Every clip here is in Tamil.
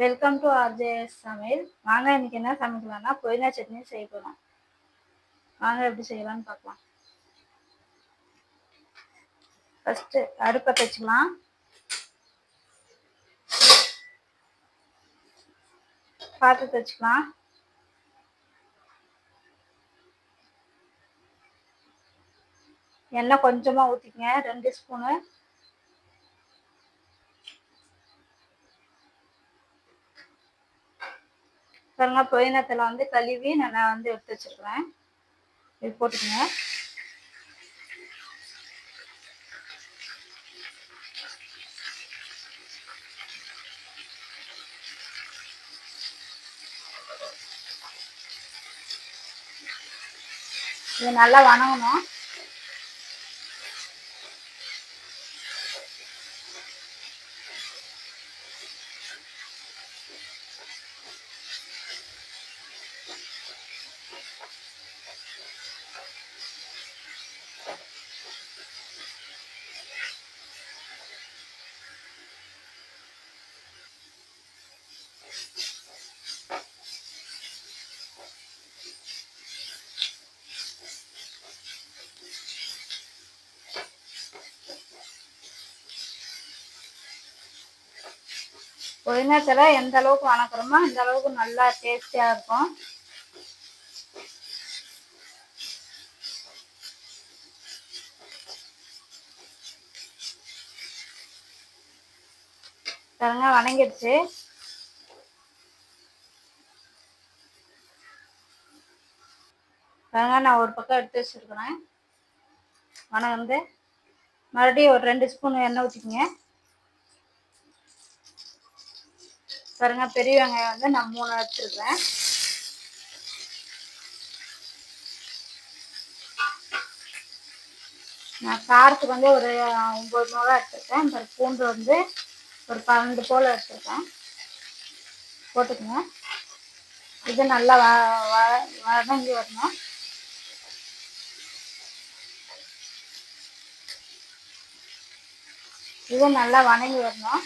வெல்கம் டு ஆர்ஜேஎஸ் சமையல். வாங்க இன்னைக்கு என்ன சமைக்கலாம்னா புதினா சட்னி செய்ய போகிறோம் வாங்க எப்படி செய்யலாம்னு பார்க்கலாம். ஃபஸ்ட்டு அடுப்பை தைச்சிக்கலாம். பார்த்து தைச்சிக்கலாம். எண்ணெய் கொஞ்சமாக ஊற்றிக்கங்க ரெண்டு ஸ்பூனு. பாருங்க புதினத்தில் வந்து கழுவி நான் வந்து எடுத்து வச்சுருக்கிறேன். இது போட்டுக்கோங்க. இது நல்லா வணங்கணும். புதினத்தில் எந்த அளவுக்கு வணக்கிறோமோ அந்த அளவுக்கு நல்லா டேஸ்டியாக இருக்கும். பாருங்க வணங்கிடுச்சு. பாருங்க நான் ஒரு பக்கம் எடுத்து வச்சுருக்கிறேன். வணங்கந்து மறுபடியும் ஒரு ரெண்டு ஸ்பூன் எண்ணெய் ஊற்றிக்கங்க பாருங்க பெரிய வெங்காயம் வந்து நான் மூணு எடுத்துருக்கேன் நான் காரத்துக்கு வந்து ஒரு ஒம்பது மிளகா எடுத்துருக்கேன். இந்த பூண்டு வந்து ஒரு பன்னெண்டு போல் எடுத்துருக்கேன். போட்டுக்கோங்க. இது நல்லா வ வதங்கி வரணும். இது நல்லா வணங்கி வரணும்.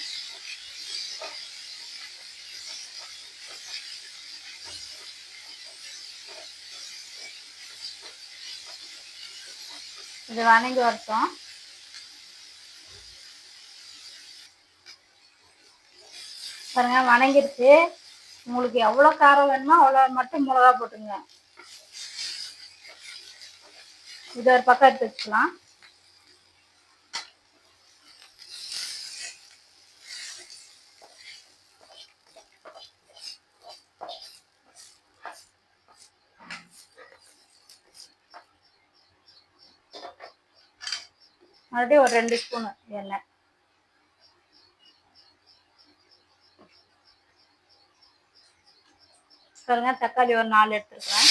இது வணங்கி வரட்டும். பாருங்க வணங்கிருச்சு. உங்களுக்கு எவ்வளோ காரம் வேணுமோ அவ்வளோ மட்டும் மிளகா போட்டுங்க. இது ஒரு பக்கம் எடுத்து வச்சுக்கலாம். மறுபடியும் ஒரு ரெண்டு ஸ்பூனு எண்ணெய். பாருங்க தக்காளி ஒரு நாலு எடுத்துருக்கேன்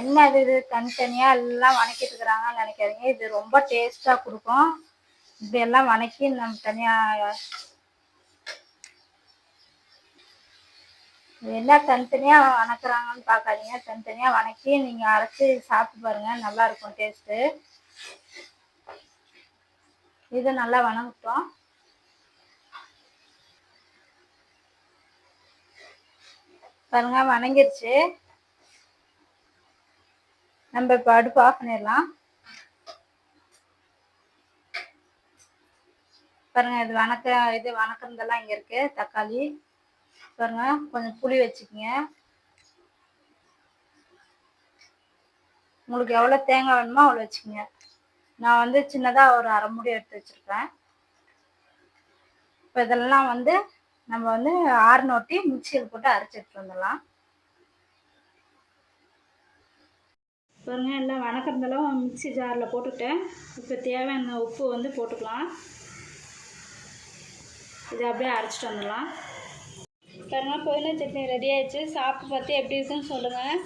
என்ன இது இது தனித்தனியாக எல்லாம் வணக்கிட்டு இருக்கிறாங்கன்னு நினைக்காதீங்க. இது ரொம்ப டேஸ்ட்டாக கொடுக்கும். இப்படி எல்லாம் வணக்கி நம்ம தனியாக என்ன தனித்தனியாக வணக்குறாங்கன்னு பார்க்காதீங்க. தனித்தனியாக வணக்கி நீங்கள் அரைச்சி சாப்பிட்டு பாருங்கள் நல்லா இருக்கும் டேஸ்ட்டு இது நல்லா வணங்கட்டும். பாருங்க வணங்கிருச்சு. நம்ம இப்போ அடுப்பு ஆஃப் பண்ணிடலாம். பாருங்க இது வணக்க இது வணக்கிறதெல்லாம் இங்கே இருக்கு. தக்காளி. பாருங்க. கொஞ்சம் புளி வச்சுக்கோங்க. உங்களுக்கு எவ்வளோ தேங்காய் வேணுமோ அவ்வளோ வச்சுக்கோங்க. நான் வந்து சின்னதாக ஒரு அரை மூடி எடுத்து வச்சுருக்கேன் இப்போ இதெல்லாம் வந்து நம்ம வந்து ஆறுநோட்டி மிக்சியில் போட்டு அரைச்சி எடுத்து வந்துடலாம். பாருங்க எல்லாம் வணக்கிறதெல்லாம் மிக்சி ஜாரில் போட்டுட்டேன். இப்போ தேவையான உப்பு வந்து போட்டுக்கலாம். இதை அப்படியே அரைச்சிட்டு வந்துடலாம். பாருங்க புதினா சட்னி ரெடி ஆயிடுச்சு. சாப்பிட்டு பார்த்து எப்படி இருக்குன்னு சொல்லுங்கள்